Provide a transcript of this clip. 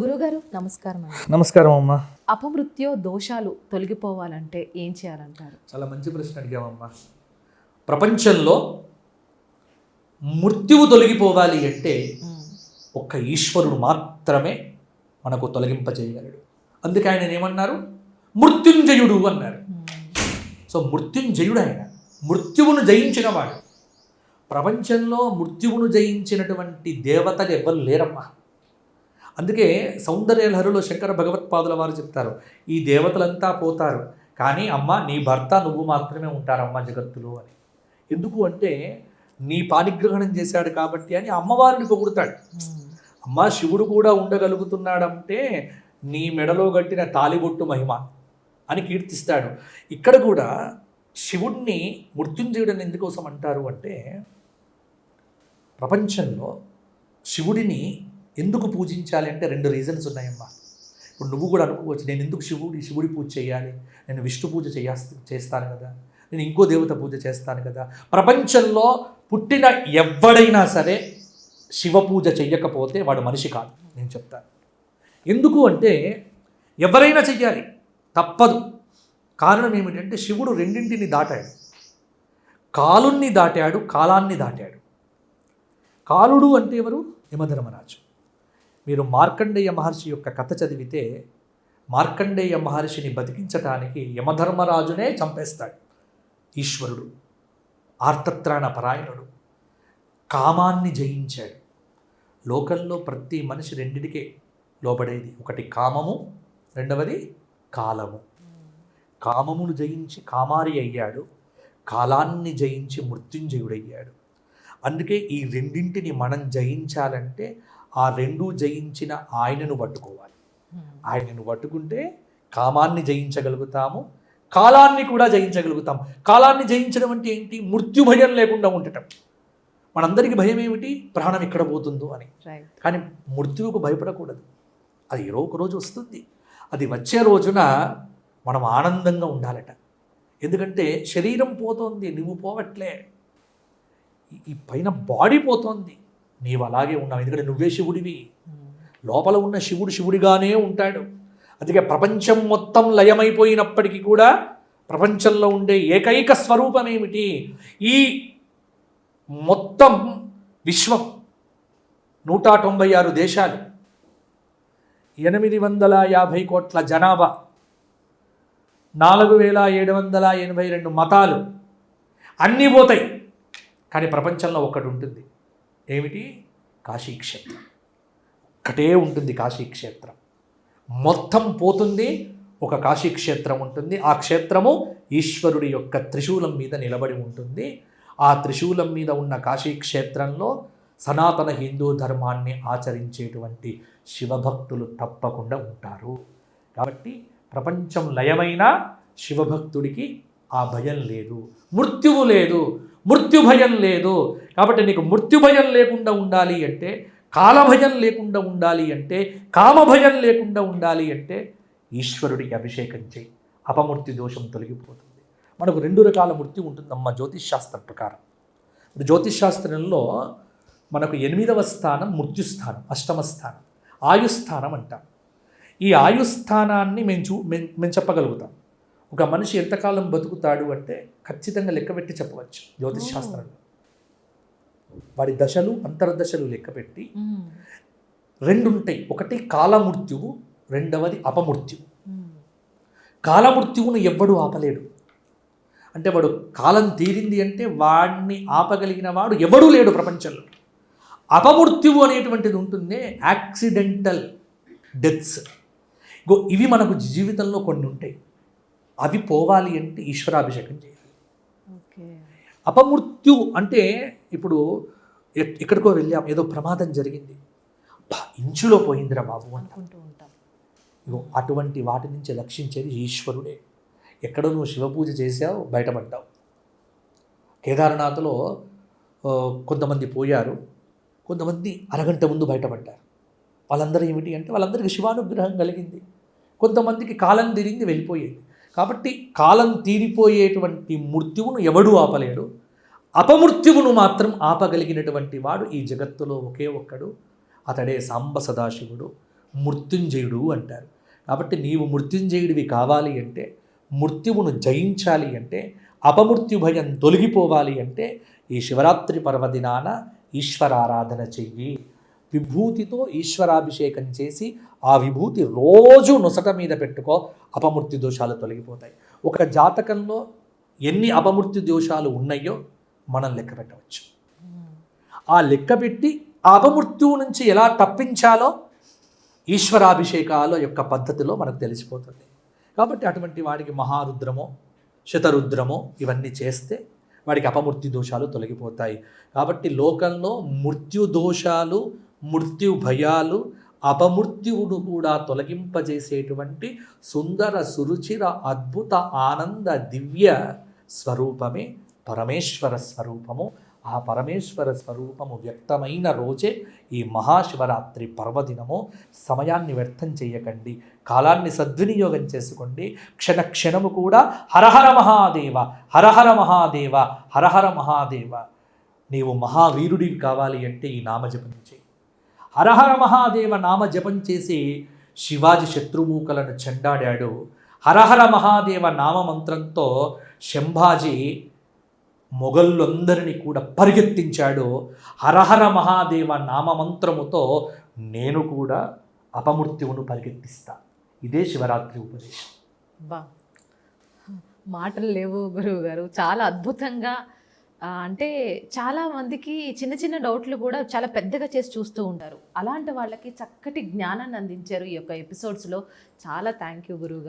గురుగారు నమస్కారం అండి. నమస్కారం అమ్మా. అపమృత్యో దోషాలు తొలగిపోవాలంటే ఏం చేయాలంటారు? చాలా మంచి ప్రశ్న అడిగామమ్మా ప్రపంచంలో మృత్యువు తొలగిపోవాలి అంటే ఒక్క ఈశ్వరుడు మాత్రమే మనకు తొలగింపజేయగలడు. అందుకే ఆయన ఏమన్నారు? మృత్యుంజయుడు అన్నారు. సో మృత్యుంజయుడు ఆయన మృత్యువును జయించినవాడు. ప్రపంచంలో మృత్యువును జయించినటువంటి దేవతలు ఎవ్వరు లేరమ్మా. అందుకే సౌందర్యలహరిలో శంకర భగవత్పాదుల వారు చెప్తారు ఈ దేవతలంతా పోతారు కానీ అమ్మ నీ భర్త నువ్వు మాత్రమే ఉంటారమ్మ జగత్తులో అని. ఎందుకు అంటే నీ పానిగ్రహణం చేశాడు కాబట్టి అని అమ్మవారిని పొగుడుతాడు. అమ్మ శివుడు కూడా ఉండగలుగుతున్నాడంటే నీ మెడలో గట్టిన తాలిబొట్టు మహిమ అని కీర్తిస్తాడు. ఇక్కడ కూడా శివుణ్ణి మృత్యుంజయుడని ఎందుకోసం అంటారు అంటే ప్రపంచంలో శివుడిని ఎందుకు పూజించాలి అంటే రెండు రీజన్స్ ఉన్నాయమ్మా. ఇప్పుడు నువ్వు కూడా అనుకోవచ్చు నేను ఎందుకు శివుడి శివుడి పూజ చేయాలి? నేను విష్ణు పూజ చేయ చేస్తాను కదా. నేను ఇంకో దేవత పూజ చేస్తాను కదా. ప్రపంచంలో పుట్టిన ఎవడైనా సరే శివ పూజ చెయ్యకపోతే వాడు మనిషి కాదు నేను చెప్తాను. ఎందుకు అంటే ఎవరైనా చెయ్యాలి తప్పదు. కారణం ఏమిటంటే శివుడు రెండింటిని దాటాడు. కాలుణ్ణి దాటాడు కాలాన్ని దాటాడు. కాలుడు అంటే ఎవరు? యమధర్మరాజు. మీరు మార్కండేయ మహర్షి యొక్క కథ చదివితే మార్కండేయ మహర్షిని బతికించటానికి యమధర్మరాజునే చంపేస్తాడు. ఈశ్వరుడు ఆర్తత్రాణ పరాయణుడు కామాన్ని జయించాడు. లోకంలో ప్రతి మనిషి రెండిటికే లోబడేది ఒకటి కామము రెండవది కాలము. కామమును జయించి కామారి అయ్యాడు కాలాన్ని జయించి మృత్యుంజయుడయ్యాడు. అందుకే ఈ రెండింటిని మనం జయించాలంటే ఆ రెండు జయించిన ఆయనను పట్టుకోవాలి. ఆయనను పట్టుకుంటే కామాన్ని జయించగలుగుతాము కాలాన్ని కూడా జయించగలుగుతాం. కాలాన్ని జయించడం అంటే ఏంటి? మృత్యు భయం లేకుండా ఉండటం. మనందరికీ భయం ఏమిటి? ప్రాణం ఎక్కడ పోతుందో అని. కానీ మృత్యువుకు భయపడకూడదు. అది ఏదో ఒక రోజు వస్తుంది. అది వచ్చే రోజున మనం ఆనందంగా ఉండాలట. ఎందుకంటే శరీరం పోతోంది నువ్వు పోవట్లే. ఈ పైన బాడీ పోతోంది. నీవు అలాగే ఉన్నావు. ఎందుకంటే నువ్వే శివుడివి. లోపల ఉన్న శివుడు శివుడిగానే ఉంటాడు. అందుకే ప్రపంచం మొత్తం లయమైపోయినప్పటికీ కూడా ప్రపంచంలో ఉండే ఏకైక స్వరూపం ఏమిటి? ఈ మొత్తం విశ్వం. నూట తొంభై ఆరు దేశాలు. ఎనిమిది వందల యాభై కోట్ల జనాభా. నాలుగు వేల ఏడు వందల ఎనభై రెండు మతాలు. అన్నీ పోతాయి. కానీ ప్రపంచంలో ఒకటి ఉంటుంది. ఏమిటి? కాశీ క్షేత్రం ఒక్కటే ఉంటుంది కాశీ క్షేత్రం మొత్తం పోతుంది ఒక కాశీ క్షేత్రం ఉంటుంది. ఆ క్షేత్రము ఈశ్వరుడి యొక్క త్రిశూలం మీద నిలబడి ఉంటుంది. ఆ త్రిశూలం మీద ఉన్న కాశీ క్షేత్రంలో సనాతన హిందూ ధర్మాన్ని ఆచరించేటువంటి శివభక్తులు తప్పకుండా ఉంటారు. కాబట్టి ప్రపంచం లయమైన శివభక్తుడికి ఆ భయం లేదు. మృత్యువు లేదు. మృత్యు భయం లేదు. కాబట్టి నీకు మృత్యు భయం లేకుండా ఉండాలి అంటే కాలభయం లేకుండా ఉండాలి అంటే కామభయం లేకుండా ఉండాలి అంటే ఈశ్వరుడికి అభిషేకం చేయి. అపమృత్యు దోషం తొలగిపోతుంది. మనకు రెండు రకాల మృత్యు ఉంటుందమ్మ జ్యోతిష్ శాస్త్రం ప్రకారం జ్యోతిష్శాస్త్రంలో జ్యోతిష్ శాస్త్రంలో మనకు ఎనిమిదవ స్థానం మృత్యుస్థానం అష్టమ స్థానం ఆయుస్థానం అంటాం. ఈ ఆయుస్థానాన్ని మేము చూ మేము చెప్పగలుగుతాం. ఒక మనిషి ఎంతకాలం బతుకుతాడు అంటే ఖచ్చితంగా లెక్కపెట్టి చెప్పవచ్చు. జ్యోతిష్ శాస్త్రంలో. వాడి దశలు అంతర్దశలు లెక్కపెట్టి రెండు ఉంటాయి ఒకటి కాలమృత్యువు రెండవది అపమృత్యువు. కాలమృత్యువును ఎవ్వడు ఆపలేడు. అంటే వాడు కాలం తీరింది అంటే వాడిని ఆపగలిగిన వాడు ఎవడూ లేడు ప్రపంచంలో. అపమృత్యువు అనేటువంటిది ఉంటుంది యాక్సిడెంటల్ డెత్స్. గో ఇవి మనకు జీవితంలో కొన్ని ఉంటాయి. అవి పోవాలి అంటే ఈశ్వరాభిషేకం చేయాలి. ఓకే. అపమృత్యు అంటే ఇప్పుడు ఎక్- ఎక్కడికో వెళ్ళాం ఏదో ప్రమాదం జరిగింది. ఇంచులో పోయిందిరా బాబు అంట. అనుకుంటూ ఉంటాం. ఇగో అటువంటి వాటి నుంచి రక్షించేది ఈశ్వరుడే. ఎక్కడ నువ్వు శివపూజ చేసావు బయటపడ్డావు. కేదార్నాథ్లో కొంతమంది పోయారు. కొంతమంది అరగంట ముందు బయటపడ్డారు. వాళ్ళందరూ ఏమిటి అంటే వాళ్ళందరికీ శివానుగ్రహం కలిగింది. కొంతమందికి కాలం తీరింది వెళ్ళిపోయేది. కాబట్టి కాలం తీరిపోయేటువంటి మృత్యువును ఎవడూ ఆపలేడు. అపమృత్యువును మాత్రం ఆపగలిగినటువంటి వాడు ఈ జగత్తులో ఒకే ఒక్కడు. అతడే సాంబ సదాశివుడు. మృత్యుంజయుడు అంటారు. కాబట్టి నీవు మృత్యుంజయుడివి కావాలి అంటే మృత్యువును జయించాలి అంటే అపమృత్యు భయం తొలగిపోవాలి అంటే ఈ శివరాత్రి పర్వదినాన ఈశ్వరారాధన చెయ్యి. విభూతితో ఈశ్వరాభిషేకం చేసి ఆ విభూతి రోజు నొసట మీద పెట్టుకో అపమృత్యు దోషాలు తొలగిపోతాయి. ఒక జాతకంలో ఎన్ని అపమృత్యు దోషాలు ఉన్నాయో మనం లెక్క పెట్టవచ్చు. ఆ లెక్క పెట్టి ఆ అపమృత్యువు నుంచి ఎలా తప్పించాలో ఈశ్వరాభిషేకాల యొక్క పద్ధతిలో మనకు తెలిసిపోతుంది. కాబట్టి అటువంటి వాడికి మహారుద్రమో శతరుద్రమో ఇవన్నీ చేస్తే వాడికి అపమృత్యు దోషాలు తొలగిపోతాయి. కాబట్టి లోకంలో మృత్యు దోషాలు మృత్యు భయాలు అపమృత్యువును కూడా తొలగింపజేసేటువంటి సుందర సురుచిర అద్భుత ఆనంద దివ్య స్వరూపమే పరమేశ్వర స్వరూపము. ఆ పరమేశ్వర స్వరూపము వ్యక్తమైన రోజే ఈ మహాశివరాత్రి పర్వదినము. సమయాన్ని వ్యర్థం చేయకండి కాలాన్ని సద్వినియోగం చేసుకోండి. క్షణ క్షణము కూడా హరహర మహాదేవ హరహర మహాదేవ హరహర మహాదేవ. నీవు మహావీరుడివి కావాలి అంటే ఈ నామజపం చేయి. హరహర మహాదేవ నామ జపం చేసి శివాజీ శత్రుమూకలను చెండాడాడు. హరహర మహాదేవ నామమంత్రంతో శంభాజీ మొఘళ్ళందరినీ కూడా పరిగెత్తించాడు. హరహర మహాదేవ నామమంత్రముతో నేను కూడా అపమృత్యువును పరిగెత్తిస్తా. ఇదే శివరాత్రి ఉపదేశం. బా. మాటలు లేవు గురువు గారు చాలా అద్భుతంగా అంటే చాలా మందికి చిన్న చిన్న డౌట్లు కూడా చాలా పెద్దగా చేసి చూస్తూ ఉంటారు. అలాంటి వాళ్ళకి చక్కటి జ్ఞానాన్ని అందించారు ఈ యొక్క ఎపిసోడ్స్లో. చాలా థ్యాంక్ యూ గురువు గారు.